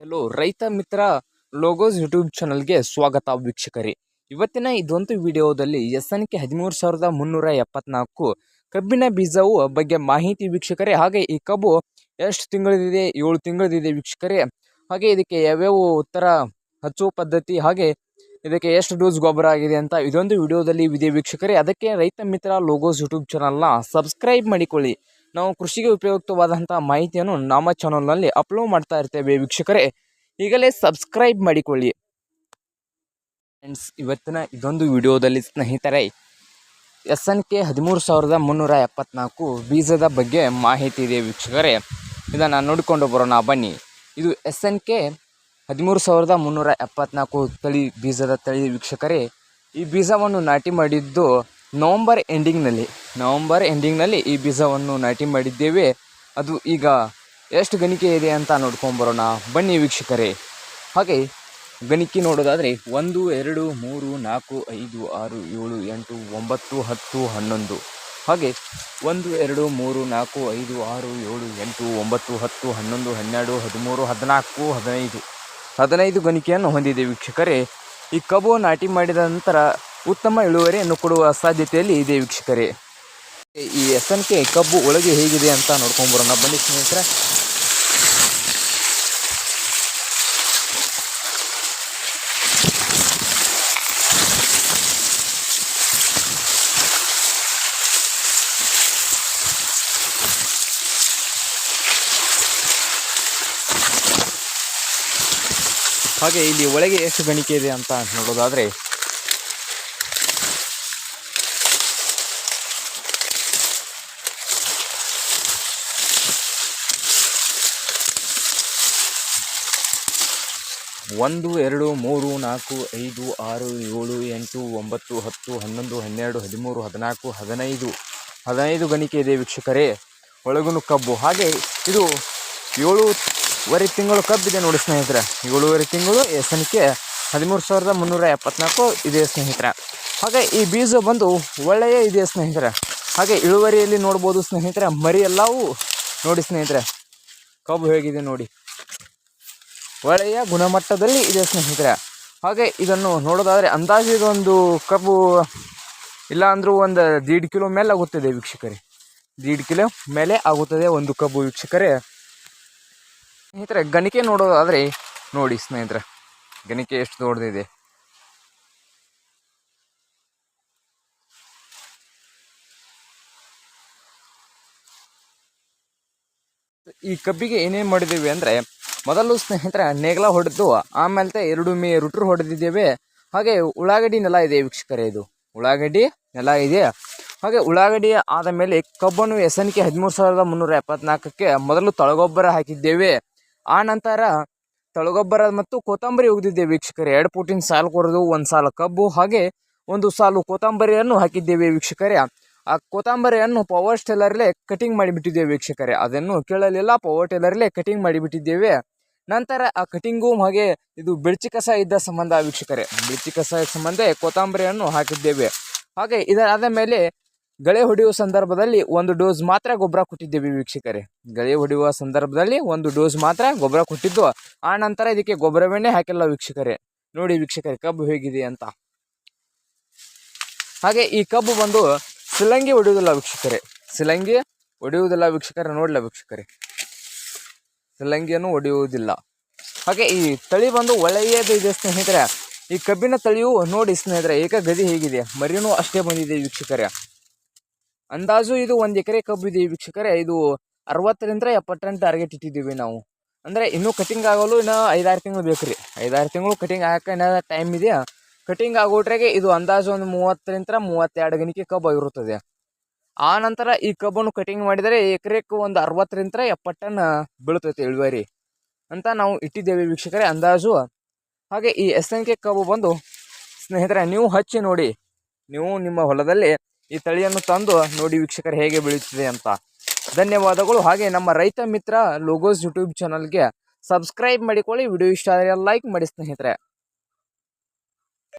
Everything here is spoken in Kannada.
ಹಲೋ, ರೈತ ಮಿತ್ರ ಲೋಗೋಸ್ ಯೂಟ್ಯೂಬ್ ಚಾನಲ್ಗೆ ಸ್ವಾಗತ ವೀಕ್ಷಕರಿ. ಇವತ್ತಿನ ಇದೊಂದು ವಿಡಿಯೋದಲ್ಲಿ ಎಸ್ ಎನ್ ಕೆ ಹದಿಮೂರು ಸಾವಿರದ ಮುನ್ನೂರ ಎಪ್ಪತ್ನಾಲ್ಕು ಕಬ್ಬಿನ ಬೀಜವು ಬಗ್ಗೆ ಮಾಹಿತಿ ವೀಕ್ಷಕರೇ, ಹಾಗೆ ಈ ಕಬ್ಬು ಎಷ್ಟು ತಿಂಗಳದಿದೆ, ಏಳು ತಿಂಗಳದಿದೆ ವೀಕ್ಷಕರೇ, ಹಾಗೆ ಇದಕ್ಕೆ ಯಾವ್ಯಾವ ಉತ್ತರ ಹಚ್ಚುವ ಪದ್ಧತಿ, ಹಾಗೆ ಇದಕ್ಕೆ ಎಷ್ಟು ಡೋಸ್ ಗೊಬ್ಬರ ಆಗಿದೆ ಅಂತ ಇದೊಂದು ವಿಡಿಯೋದಲ್ಲಿ ಇದೆ ವೀಕ್ಷಕರೇ. ಅದಕ್ಕೆ ರೈತ ಮಿತ್ರ ಲೋಗೋಸ್ ಯೂಟ್ಯೂಬ್ ಚಾನಲ್ನ ಸಬ್ಸ್ಕ್ರೈಬ್ ಮಾಡಿಕೊಳ್ಳಿ. ನಾವು ಕೃಷಿಗೆ ಉಪಯುಕ್ತವಾದಂಥ ಮಾಹಿತಿಯನ್ನು ನಮ್ಮ ಚಾನಲ್ನಲ್ಲಿ ಅಪ್ಲೋಡ್ ಮಾಡ್ತಾ ಇರ್ತೇವೆ ವೀಕ್ಷಕರೇ. ಈಗಲೇ ಸಬ್ಸ್ಕ್ರೈಬ್ ಮಾಡಿಕೊಳ್ಳಿ. ಫ್ರೆಂಡ್ಸ್ ಇವತ್ತಿನ ಇದೊಂದು ವಿಡಿಯೋದಲ್ಲಿ ಸ್ನೇಹಿತರೆ, ಎಸ್ ಎನ್ ಕೆ ಹದಿಮೂರು ಸಾವಿರದ ಮುನ್ನೂರ ಎಪ್ಪತ್ನಾಲ್ಕು ಬೀಜದ ಬಗ್ಗೆ ಮಾಹಿತಿ ಇದೆ ವೀಕ್ಷಕರೇ. ಇದನ್ನು ನೋಡಿಕೊಂಡು ಬರೋಣ, ಬನ್ನಿ. ಇದು ಎಸ್ ಎನ್ ಕೆ ಹದಿಮೂರು ಸಾವಿರದ ಮುನ್ನೂರ ಎಪ್ಪತ್ನಾಲ್ಕು ತಳಿ ಬೀಜದ ತಳಿ ವೀಕ್ಷಕರೇ. ಈ ಬೀಜವನ್ನು ನಾಟಿ ಮಾಡಿದ್ದು ನವಂಬರ್ ಎಂಡಿಂಗ್ನಲ್ಲಿ ನವಂಬರ್ ಎಂಡಿಂಗ್ನಲ್ಲಿ ಈ ಬೀಜವನ್ನು ನಾಟಿ ಮಾಡಿದ್ದೇವೆ. ಅದು ಈಗ ಎಷ್ಟು ಗಣಿಕೆ ಇದೆ ಅಂತ ನೋಡ್ಕೊಂಬರೋಣ. ಬನ್ನಿ ವೀಕ್ಷಕರೇ. ಹಾಗೆ ಗಣಿಕೆ ನೋಡೋದಾದರೆ ಒಂದು, ಎರಡು, ಮೂರು, ನಾಲ್ಕು, ಐದು, ಆರು, ಏಳು, ಎಂಟು, ಒಂಬತ್ತು, ಹತ್ತು, ಹನ್ನೊಂದು. ಹಾಗೆ ಒಂದು, ಎರಡು, ಮೂರು, ನಾಲ್ಕು, ಐದು, ಆರು, ಏಳು, ಎಂಟು, ಒಂಬತ್ತು, ಹತ್ತು, ಹನ್ನೊಂದು, ಹನ್ನೆರಡು, ಹದಿಮೂರು, ಹದಿನಾಲ್ಕು, ಹದಿನೈದು. ಹದಿನೈದು ಗಣಿಕೆಯನ್ನು ಹೊಂದಿದೆ ವೀಕ್ಷಕರೇ. ಈ ಕಬ್ಬು ನಾಟಿ ಮಾಡಿದ ನಂತರ ಉತ್ತಮ ಇಳುವರಿಯನ್ನು ಕೊಡುವ ಸಾಧ್ಯತೆಯಲ್ಲಿ ಇದೆ ವೀಕ್ಷಕರೇ. ಈ ಎಸ್ ಎನ್ ಕೆ ಕಬ್ಬು ಒಳಗೆ ಹೇಗಿದೆ ಅಂತ ನೋಡ್ಕೊಂಬರೋಣ. ಬನ್ನಿ ಸ್ನೇಹಿತರೆ. ಹಾಗೆ ಇಲ್ಲಿ ಒಳಗೆ ಎಷ್ಟು ಗಣಿಕೆ ಇದೆ ಅಂತ ನೋಡೋದಾದ್ರೆ ಒಂದು, ಎರಡು, ಮೂರು, ನಾಲ್ಕು, ಐದು, ಆರು, ಏಳು, ಎಂಟು, ಒಂಬತ್ತು, ಹತ್ತು, ಹನ್ನೊಂದು, ಹನ್ನೆರಡು, ಹದಿಮೂರು, ಹದಿನಾಲ್ಕು, ಹದಿನೈದು ಹದಿನೈದು ಗಣಿಕೆ ಇದೆ ವೀಕ್ಷಕರೇ. ಒಳಗುನು ಕಬ್ಬು ಹಾಗೆ ಇದು ಏಳುವರೆ ತಿಂಗಳು ಕಬ್ಬಿದೆ ನೋಡಿ ಸ್ನೇಹಿತರೆ. ಏಳುವರೆ ತಿಂಗಳು ಎಸನಿಕೆ ಹದಿಮೂರು ಸಾವಿರದ ಮುನ್ನೂರ ಎಪ್ಪತ್ನಾಲ್ಕು ಇದೆ ಸ್ನೇಹಿತರೆ. ಹಾಗೆ ಈ ಬೀಜ ಬಂದು ಒಳ್ಳೆಯ ಇದೆ ಸ್ನೇಹಿತರೆ. ಹಾಗೆ ಇಳುವರಿಯಲ್ಲಿ ನೋಡ್ಬೋದು ಸ್ನೇಹಿತರೆ ಮರಿ ಎಲ್ಲವೂ ನೋಡಿ ಸ್ನೇಹಿತರೆ. ಕಬ್ಬು ಹೇಗಿದೆ ನೋಡಿ. ಒಳ್ಳೆಯ ಗುಣಮಟ್ಟದಲ್ಲಿ ಇದೆ ಸ್ನೇಹಿತರೆ. ಹಾಗೆ ಇದನ್ನು ನೋಡೋದಾದರೆ ಅಂದಾಜು ಇದೊಂದು ಕಬ್ಬು ಇಲ್ಲ ಅಂದರೂ ಒಂದು ದೀಡ್ ಕಿಲೋ ಮೇಲೆ ಆಗುತ್ತದೆ ವೀಕ್ಷಕರೇ. ದೀಡ್ ಕಿಲೋ ಮೇಲೆ ಆಗುತ್ತದೆ ಒಂದು ಕಬ್ಬು ವೀಕ್ಷಕರೇ. ಸ್ನೇಹಿತರೆ, ಗಣಿಕೆ ನೋಡೋದಾದರೆ ನೋಡಿ ಸ್ನೇಹಿತರೆ. ಗಣಿಕೆ ಎಷ್ಟು ದೊಡ್ಡದಿದೆ. ಈ ಕಬ್ಬಿಗೆ ಏನೇನು ಮಾಡಿದ್ದೀವಿ ಅಂದರೆ ಮೊದಲು ಸ್ನೇಹಿತರೆ, ನೇಗ್ಲ ಹೊಡೆದು ಆಮೇಲೆ ಎರಡು ಮೇ ರುಟ್ರು ಹೊಡೆದಿದ್ದೇವೆ. ಹಾಗೆ ಉಳ್ಳಾಗಡ್ಡಿ ನೆಲ ಇದೆ ವೀಕ್ಷಕರೇ ಇದು. ಉಳ್ಳಾಗಡ್ಡಿ ನೆಲ ಇದೆ. ಹಾಗೆ ಉಳ್ಳಾಗಡ್ಡಿ ಆದ ಮೇಲೆ ಕಬ್ಬನ್ನು ಎಸ್ ಎನ್ ಕೆ ಹದಿಮೂರು ಸಾವಿರದ ಮುನ್ನೂರ ಎಪ್ಪತ್ನಾಲ್ಕಕ್ಕೆ ಮೊದಲು ತಳಗೊಬ್ಬರ ಹಾಕಿದ್ದೇವೆ. ಆ ನಂತರ ತಳಗೊಬ್ಬರ ಮತ್ತು ಕೊತ್ತಂಬರಿ ಒಗೆದಿದ್ದೇವೆ ವೀಕ್ಷಕರೇ. ಎರಡು ಪುಟಿನ ಸಾಲು ಕೊರೆದು, ಒಂದು ಸಾಲು ಕಬ್ಬು, ಹಾಗೆ ಒಂದು ಸಾಲು ಕೊತ್ತಂಬರಿಯನ್ನು ಹಾಕಿದ್ದೇವೆ ವೀಕ್ಷಕರೇ. ಆ ಕೊತ್ತಂಬರಿಯನ್ನು ಪವರ್ ಸ್ಟೇಲರ್ಲೆ ಕಟಿಂಗ್ ಮಾಡಿಬಿಟ್ಟಿದ್ದೇವೆ ವೀಕ್ಷಕರೇ. ಅದನ್ನು ಕೇಳಲಿಲ್ಲ ಪವರ್ ಟೇಲರ್ಲೆ ಕಟಿಂಗ್ ಮಾಡಿಬಿಟ್ಟಿದ್ದೇವೆ. ನಂತರ ಆ ಕಟಿಂಗು ಹಾಗೆ ಇದು ಬೆಳ್ಚಿ ಕಸ ಇದ್ದ ಸಂಬಂಧ ವೀಕ್ಷಕರೇ. ಬೆಳ್ಚಿ ಕಸ ಸಂಬಂಧ ಕೊತ್ತಂಬರಿಯನ್ನು ಹಾಕಿದ್ದೇವೆ. ಹಾಗೆ ಇದಾದ ಮೇಲೆ ಗಳೆ ಹೊಡೆಯುವ ಸಂದರ್ಭದಲ್ಲಿ ಒಂದು ಡೋಸ್ ಮಾತ್ರ ಗೊಬ್ಬರ ಕೊಟ್ಟಿದ್ದೇವೆ ವೀಕ್ಷಕರೇ. ಗಳೆ ಹೊಡೆಯುವ ಸಂದರ್ಭದಲ್ಲಿ ಒಂದು ಡೋಸ್ ಮಾತ್ರ ಗೊಬ್ಬರ ಕೊಟ್ಟಿದ್ದು, ಆ ನಂತರ ಇದಕ್ಕೆ ಗೊಬ್ಬರವನ್ನೇ ಹಾಕಿಲ್ಲ ವೀಕ್ಷಕರೇ. ನೋಡಿ ವೀಕ್ಷಕರೇ, ಕಬ್ಬು ಹೇಗಿದೆ ಅಂತ. ಹಾಗೆ ಈ ಕಬ್ಬು ಬಂದು ಸಿಲಂಗಿ ಹೊಡೆಯುವುದಿಲ್ಲ ವೀಕ್ಷಕರೇ. ಸಿಲಂಗಿ ಒಡೆಯುವುದಿಲ್ಲ ವೀಕ್ಷಕರೇ ನೋಡಲ್ಲ ವೀಕ್ಷಕರೇ. ಸಿಲಂಗಿಯನ್ನು ಹೊಡೆಯುವುದಿಲ್ಲ ಹಾಗೆ ಈ ತಳಿ ಬಂದು ಒಳ್ಳೆಯದು ಇದೆ ಸ್ನೇಹಿತರೆ. ಈ ಕಬ್ಬಿನ ತಳಿಯು ನೋಡಿ ಸ್ನೇಹಿತರೆ ಏಕ ಗದಿ ಹೇಗಿದೆ? ಮರಿನೂ ಅಷ್ಟೇ ಬಂದಿದೆ ವೀಕ್ಷಕರೇ. ಅಂದಾಜು ಇದು ಒಂದು ಎಕರೆ ಕಬ್ಬು ಇದೆ ವೀಕ್ಷಕರೇ. ಇದು ಅರವತ್ತರಿಂದ ಎಪ್ಪತ್ತು ಟನ್ ಟಾರ್ಗೆಟ್ ಇಟ್ಟಿದ್ದೀವಿ ನಾವು. ಅಂದರೆ ಇನ್ನೂ ಕಟಿಂಗ್ ಆಗಲು ಇನ್ನೂ ಐದಾರು ತಿಂಗಳು ಬೇಕು ರೀ ಐದಾರು ತಿಂಗಳು ಕಟಿಂಗ್ ಇನ್ನೂ ಟೈಮ್ ಇದೆ. ಕಟಿಂಗ್ ಆಗೋಟ್ರಾಗೆ ಇದು ಅಂದಾಜು ಒಂದು ಮೂವತ್ತರಿಂದ ಮೂವತ್ತೆರಡು ಗಣಿಕೆ ಕಬ್ಬು ಆಗಿರುತ್ತದೆ ಆ ನಂತರ ಈ ಕಬ್ಬನ್ನು ಕಟಿಂಗ್ ಮಾಡಿದರೆ ಎಕರೆಕ್ಕೆ ಒಂದು ಅರವತ್ತರಿಂದ ಎಪ್ಪತ್ತು ಟನ್ ಬೀಳುತ್ತೈತೆ ಇಳುವರಿ ಅಂತ ನಾವು ಇಟ್ಟಿದ್ದೇವೆ ವೀಕ್ಷಕರೇ ಅಂದಾಜು. ಹಾಗೆ ಈ ಎಸ್ ಎನ್ ಕೆ ಕಬ್ಬು ಬಂದು ಸ್ನೇಹಿತರೆ ನೀವು ಹಚ್ಚಿ ನೋಡಿ, ನೀವು ನಿಮ್ಮ ಹೊಲದಲ್ಲಿ ಈ ತಳಿಯನ್ನು ತಂದು ನೋಡಿ ವೀಕ್ಷಕರು ಹೇಗೆ ಬೆಳೆಯುತ್ತಿದೆ ಅಂತ. ಧನ್ಯವಾದಗಳು. ಹಾಗೆ ನಮ್ಮ ರೈತ ಮಿತ್ರ ಲೋಗೋಸ್ ಯೂಟ್ಯೂಬ್ ಚಾನಲ್ಗೆ ಸಬ್ಸ್ಕ್ರೈಬ್ ಮಾಡಿಕೊಳ್ಳಿ. ವಿಡಿಯೋ ಇಷ್ಟ ಆದರೆ ಲೈಕ್ ಮಾಡಿ ಸ್ನೇಹಿತರೆ.